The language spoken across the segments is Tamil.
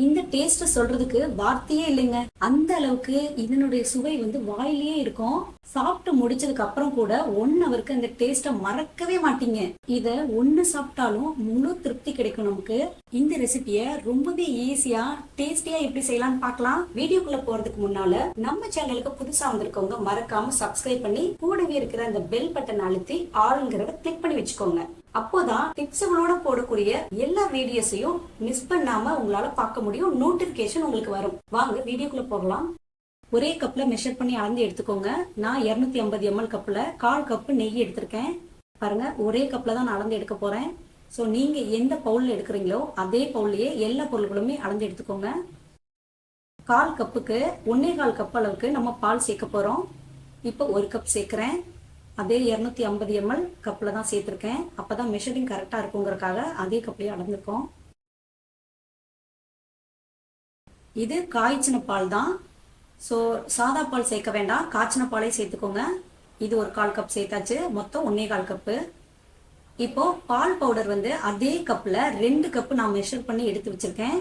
இந்த டேஸ்ட் சொல்றதுக்கு வார்த்தையே இல்லைங்க. அந்த அளவுக்கு இதனுடைய சுவை வந்து வாயிலேயே இருக்கும். சாப்பிட்டு முடிச்சதுக்கு அப்புறம் கூட ஒன் அவருக்கு அந்த டேஸ்ட மறக்கவே மாட்டீங்க. இத ஒன்னு சாப்பிட்டாலும் முழு திருப்தி கிடைக்கும் நமக்கு. இந்த ரெசிபிய ரொம்பவே ஈஸியா டேஸ்டியா எப்படி செய்யலாம்னு பார்க்கலாம். வீடியோக்குள்ள போறதுக்கு முன்னால நம்ம சேனலுக்கு புதுசா வந்திருக்கவங்க மறக்காம சப்ஸ்கிரைப் பண்ணி கூடவே இருக்கிற அந்த பெல் பட்டன் அழுத்தி ஆளுங்கிறத கிளிக் பண்ணி வச்சுக்கோங்க. அப்போதான் டிப்ஸுகளோட போடக்கூடிய எல்லா வீடியோஸையும் மிஸ் பண்ணாம உங்களால பார்க்க முடியும். நோட்டிபிகேஷன் உங்களுக்கு வரும். வாங்க வீடியோக்குள்ள போகலாம். ஒரே கப்ல மெஷர் பண்ணி அளந்து எடுத்துக்கோங்க. நான் 250 ஐம்பது எம்எல் கப்ல கால் கப்பு நெய் எடுத்திருக்கேன். பாருங்க ஒரே கப்ல தான் நான் அளந்து எடுக்க போறேன். ஸோ நீங்க எந்த பவுல்ல எடுக்கிறீங்களோ அதே பவுல்லையே எல்லா பொருள்களுமே அளந்து எடுத்துக்கோங்க. கால் கப்புக்கு ஒன்னே கால் கப் அளவுக்கு நம்ம பால் சேர்க்க போறோம். இப்போ ஒரு கப் சேர்க்கிறேன். அதே இரநூத்தி ஐம்பது எம்எல் கப்பில் தான் சேர்த்துருக்கேன். அப்போ தான் மெஷரிங் கரெக்டாக இருக்குங்கிறக்காக அதே கப்லேயே அளந்துருக்கோம். இது காய்ச்சின பால் தான். ஸோ சாதா பால் சேர்க்க வேண்டாம். காய்ச்சின பாலே சேர்த்துக்கோங்க. இது ஒரு கால் கப் சேர்த்தாச்சு. மொத்தம் ஒன்னே கால் கப்பு இப்போ பால் பவுடர் வந்து அதே கப்பில் ரெண்டு கப்பு நான் மெஷர் பண்ணி எடுத்து வச்சிருக்கேன்.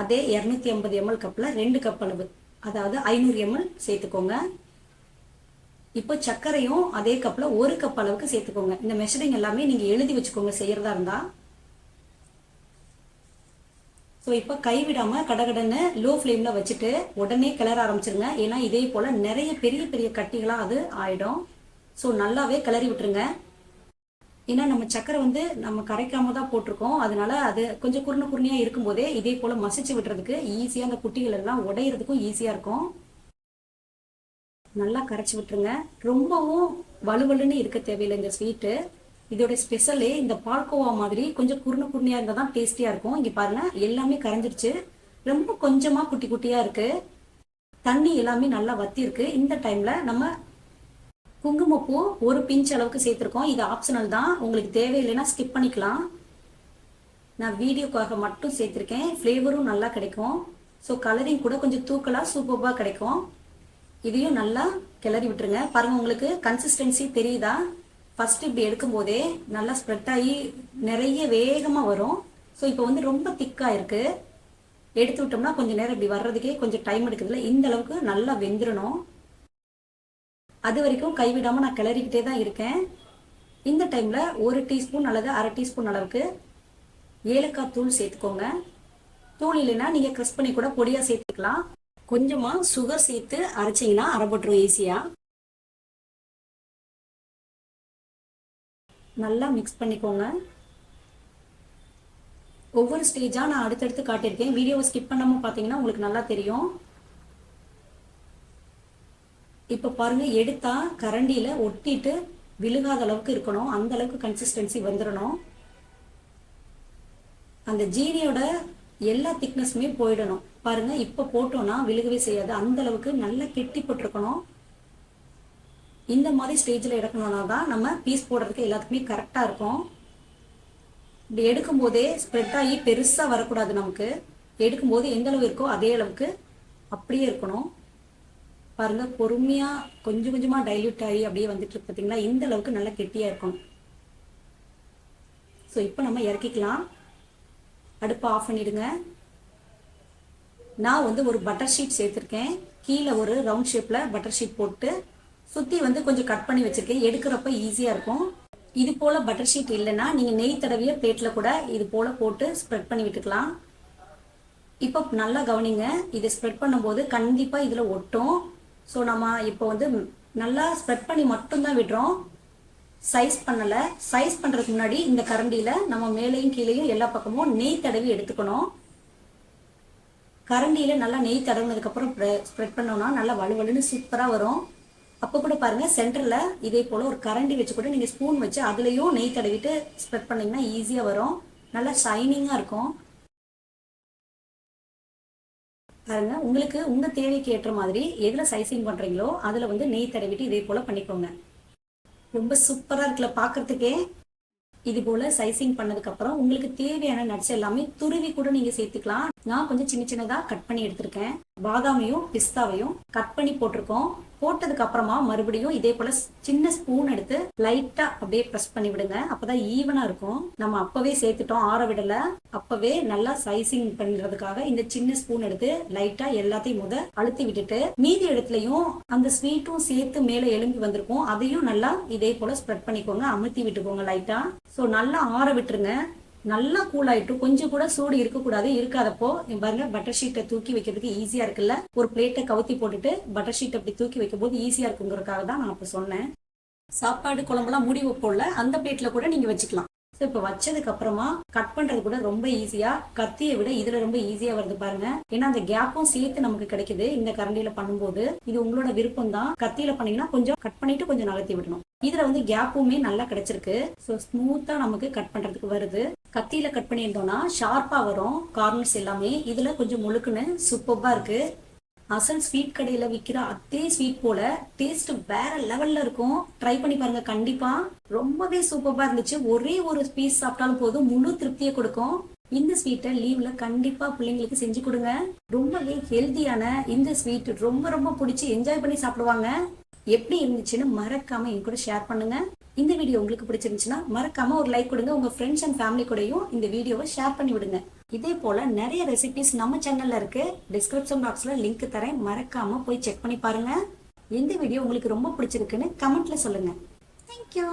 அதே இரநூத்தி ஐம்பது எம்எல் கப்பில் ரெண்டு கப் அளவு. அதாவது ஐநூறு எம்எல் சேர்த்துக்கோங்க. இப்போ சர்க்கரையும் அதே கப்பில் ஒரு கப் அளவுக்கு சேர்த்துக்கோங்க. இந்த மெஷரிங் எல்லாமே நீங்கள் எழுதி வச்சுக்கோங்க. செய்கிறதா இருந்தால் ஸோ இப்போ கைவிடாமல் கடகடன்னு லோ ஃப்ளேமில் வச்சுட்டு உடனே கிளற ஆரம்பிச்சிருங்க. ஏன்னா இதே போல் நிறைய பெரிய பெரிய கட்டிகளாக அது ஆயிடும். ஸோ நல்லாவே கிளறி விட்டுருங்க. ஏன்னா நம்ம சக்கரை வந்து நம்ம கரைக்காம தான் போட்டிருக்கோம். அதனால அது கொஞ்சம் குருண குருணியா இருக்கும்போதே இதே போல் மசிச்சு விட்டுறதுக்கு ஈஸியாக அந்த குட்டிகள் எல்லாம் உடையிறதுக்கும் ஈஸியாக இருக்கும். நல்லா கரைச்சி விட்டுருங்க. ரொம்பவும் வலுவலுன்னு இருக்க தேவையில்லை இந்த ஸ்வீட்டு இதோட ஸ்பெஷலே இந்த பால்கோவா மாதிரி கொஞ்சம் குருணு குருணியாக இருந்தால் தான் டேஸ்டியாக இருக்கும். இங்கே பாருங்க எல்லாமே கரைஞ்சிருச்சு ரொம்ப கொஞ்சமாக குட்டி குட்டியாக இருக்குது தண்ணி எல்லாமே நல்லா வத்திருக்கு இந்த டைமில் நம்ம குங்குமப்பூ ஒரு பிஞ்ச் அளவுக்கு சேர்த்துருக்கோம். இது ஆப்ஷனல் தான். உங்களுக்கு தேவையில்லைன்னா ஸ்கிப் பண்ணிக்கலாம். நான் வீடியோக்காக மட்டும் சேர்த்துருக்கேன். ஃப்ளேவரும் நல்லா கிடைக்கும். ஸோ கலரிங் கூட கொஞ்சம் தூக்கலாக சூப்பராக கிடைக்கும். இதையும் நல்லா கிளறி விட்டுருங்க. பாருங்க உங்களுக்கு கன்சிஸ்டன்சி தெரியுதா? ஃபர்ஸ்ட் இப்படி எடுக்கும் போதே நல்லா ஸ்ப்ரெட் ஆகி நிறைய வேகமாக வரும். ஸோ இப்போ வந்து ரொம்ப திக்காக இருக்கு. எடுத்து விட்டோம்னா கொஞ்சம் நேரம் இப்படி வர்றதுக்கே கொஞ்சம் டைம் எடுக்குதுல இந்த அளவுக்கு நல்லா வெந்துடணும் அது வரைக்கும் கைவிடாம நான் கிளறிக்கிட்டே தான் இருக்கேன். இந்த டைம்ல ஒரு டீஸ்பூன் அல்லது அரை டீஸ்பூன் அளவுக்கு ஏலக்காய் தூள் சேர்த்துக்கோங்க. தூள் இல்லைன்னா நீங்க க்ரஷ் பண்ணி கூட பொடியா சேர்த்துக்கலாம். கொஞ்சமா சுகர் சேர்த்து அரைச்சிங்கன்னா அரைப்பட்டுரும் ஈஸியா நல்லா மிக்ஸ் பண்ணிக்கோங்க. ஒவ்வொரு ஸ்டேஜா நான் அடுத்தடுத்து காட்டியிருக்கேன். வீடியோவை ஸ்கிப் பண்ணாம பார்த்தீங்கன்னா உங்களுக்கு நல்லா தெரியும். இப்ப பாருங்க எடுத்தா கரண்டியில ஒட்டிட்டு விழுகாத அளவுக்கு இருக்கணும். அந்த அளவுக்கு கன்சிஸ்டன்சி வந்துடணும் அந்த ஜீனியோட எல்லா திக்னஸுமே போயிடணும். பாருங்க இப்ப போட்டோம்னா விழுகவே செய்யாது. அந்த அளவுக்கு நல்லா கெட்டி போட்டிருக்கணும். இந்த மாதிரி ஸ்டேஜில் எடுக்கணும்னா தான் நம்ம பீஸ் போடுறதுக்கு எல்லாத்துக்குமே கரெக்டாக இருக்கும். இப்படி எடுக்கும் போதே ஸ்ப்ரெட் ஆகி பெருசாக வரக்கூடாது நமக்கு. எடுக்கும்போது எந்த அளவு இருக்கோ அதே அளவுக்கு அப்படியே இருக்கணும். பாருங்க பொறுமையாக கொஞ்சம் கொஞ்சமாக டைல்யூட் ஆகி அப்படியே வந்துட்டு இருக்கு பார்த்தீங்களா இந்த அளவுக்கு நல்லா கெட்டியாக இருக்கும் ஸோ இப்போ நம்ம இறக்கிக்கலாம். அடுப்பை ஆஃப் பண்ணிடுங்க. நான் வந்து ஒரு பட்டர் ஷீட் சேர்த்துருக்கேன். கீழே ஒரு ரவுண்ட் ஷேப்பில் பட்டர் ஷீட் போட்டு சுற்றி வந்து கொஞ்சம் கட் பண்ணி வச்சிருக்கேன். எடுக்கிறப்ப ஈஸியாக இருக்கும். இது போல் பட்டர் ஷீட் இல்லைன்னா நீங்கள் நெய் தடவிய பிளேட்டில் கூட இது போல் போட்டு ஸ்ப்ரெட் பண்ணி விட்டுக்கலாம். இப்போ நல்லா கவனிங்க. இதை ஸ்ப்ரெட் பண்ணும்போது கண்டிப்பாக இதில் ஒட்டும். ஸோ நம்ம இப்போ வந்து நல்லா ஸ்ப்ரெட் பண்ணி மட்டும்தான் விடுறோம். சைஸ் பண்ணல. சைஸ் பண்றதுக்கு முன்னாடி இந்த கரண்டியில நம்ம மேலேயும் கீழேயும் எல்லா பக்கமும் நெய் தடவி எடுத்துக்கணும். கரண்டியில நல்லா நெய் தடவுனதுக்கு அப்புறம் ஸ்ப்ரெட் பண்ணோம்னா நல்லா வலுவலுன்னு சூப்பரா வரும். அப்போ கூட பாருங்க சென்டர்ல இதே போல ஒரு கரண்டி வச்சு கூட நீங்க ஸ்பூன் வச்சு அதுலயும் நெய் தடவிட்டு ஸ்ப்ரெட் பண்ணீங்கன்னா ஈஸியா வரும். நல்லா ஷைனிங்கா இருக்கும். பாருங்க உங்களுக்கு உங்க தேவைக்கு ஏற்ற மாதிரி எதுல சைசிங் பண்றீங்களோ அதுல வந்து நெய் தடவிட்டு இதே போல பண்ணிக்கோங்க. ரொம்ப சூப்பரா இருக்குல்ல பாக்குறதுக்கே. இது போல சைசிங் பண்ணதுக்கு அப்புறம் உங்களுக்கு தேவையான நட்ஸ் எல்லாமே துருவி கூட நீங்க சேர்த்துக்கலாம். நான் கொஞ்சம் சின்ன சின்னதாக கட் பண்ணி எடுத்திருக்கேன். பாதாமையும் பிஸ்தாவையும் கட் பண்ணி போட்டிருக்கோம். போட்டதுக்கு அப்புறமா மறுபடியும் இதே போல சின்ன ஸ்பூன் எடுத்து லைட்டா அப்படியே ப்ரெஸ் பண்ணி விடுங்க. அப்பதான் ஈவனா இருக்கும். நம்ம அப்பவே சேர்த்துட்டோம் ஆற விடல. அப்பவே நல்லா சைசிங் பண்றதுக்காக இந்த சின்ன ஸ்பூன் எடுத்து லைட்டா எல்லாத்தையும் முத அழுத்தி விட்டுட்டு மீதி இடத்துலயும் அந்த ஸ்வீட்டும் சேர்த்து மேல எலும்பி வந்திருக்கும். அதையும் நல்லா இதே போல ஸ்ப்ரெட் பண்ணிக்கோங்க. அமுத்தி விட்டுக்கோங்க லைட்டா சோ நல்லா ஆற விட்டுருங்க. நல்லா கூல் ஆயிட்டு கொஞ்சம் கூட சூடு இருக்கக்கூடாது இருக்காதப்போ பாருங்க பட்டர் ஷீட்டை தூக்கி வைக்கிறதுக்கு ஈஸியா இருக்குல்ல? ஒரு பிளேட்டை கவுத்தி போட்டுட்டு பட்டர் ஷீட் அப்படி தூக்கி வைக்கும் போது ஈஸியா இருக்குங்கிறதுக்காக தான் நான் அப்ப சொன்னேன். சாப்பாடு குழம்புலாம் மூடி வைப்போம்ல அந்த பிளேட்ல கூட நீங்க வச்சுக்கலாம். ஸோ இப்போ வச்சதுக்கு அப்புறமா கட் பண்றது கூட ரொம்ப ஈஸியா கத்தியை விட இதுல ரொம்ப ஈஸியா வருது பாருங்க. ஏன்னா அந்த கேப்பும் சேர்த்து நமக்கு கிடைக்குது. இந்த கரண்டியில பண்ணும்போது இது உங்களோட விருப்பம் தான் கத்தியில பண்ணீங்கன்னா கொஞ்சம் கட் பண்ணிட்டு கொஞ்சம் நகர்த்தி விடணும். இதுல வந்து கேப்புமே நல்லா கிடைச்சிருக்கு. ஸோ ஸ்மூத்தா நமக்கு கட் பண்றதுக்கு வருது. கத்தியில கட் பண்ணியிருந்தோம்னா ஷார்ப்பா வரும். கார்னர்ஸ் எல்லாமே இதுல கொஞ்சம் முழுக்குன்னு சூப்பர்பா இருக்கு. அசல் ஸ்வீட் கடையில விக்கிற அதே ஸ்வீட் போல டேஸ்ட் வேற லெவல்ல இருக்கும். ட்ரை பண்ணி பாருங்க. கண்டிப்பா ரொம்பவே சூப்பரா இருந்துச்சு. ஒரே ஒரு பீஸ் சாப்பிட்டாலும் போதும். முழு திருப்தியை கொடுக்கும். இந்த ஸ்வீட்டை லீவ்ல கண்டிப்பா பிள்ளைங்களுக்கு செஞ்சு கொடுங்க. ரொம்பவே ஹெல்தியான இந்த ஸ்வீட் ரொம்ப ரொம்ப பிடிச்சி என்ஜாய் பண்ணி சாப்பிடுவாங்க. எப்படி இருந்துச்சுன்னு மறக்காம என் கூட ஷேர் பண்ணுங்க. இந்த வீடியோ உங்களுக்கு பிடிச்சிருந்துச்சுன்னா மறக்காம ஒரு லைக் கொடுங்க. உங்க ஃப்ரெண்ட்ஸ் அண்ட் ஃபேமிலி கூடயும் இந்த வீடியோவை ஷேர் பண்ணி விடுங்க. இதே போல நிறைய ரெசிபிஸ் நம்ம சேனல்ல இருக்கு. டிஸ்கிரிப்ஷன் பாக்ஸ்ல லிங்க் தரேன். மறக்காம போய் செக் பண்ணி பாருங்க. எந்த வீடியோ உங்களுக்கு ரொம்ப பிடிச்சிருக்குன்னு கமெண்ட்ல சொல்லுங்க. தேங்க்யூ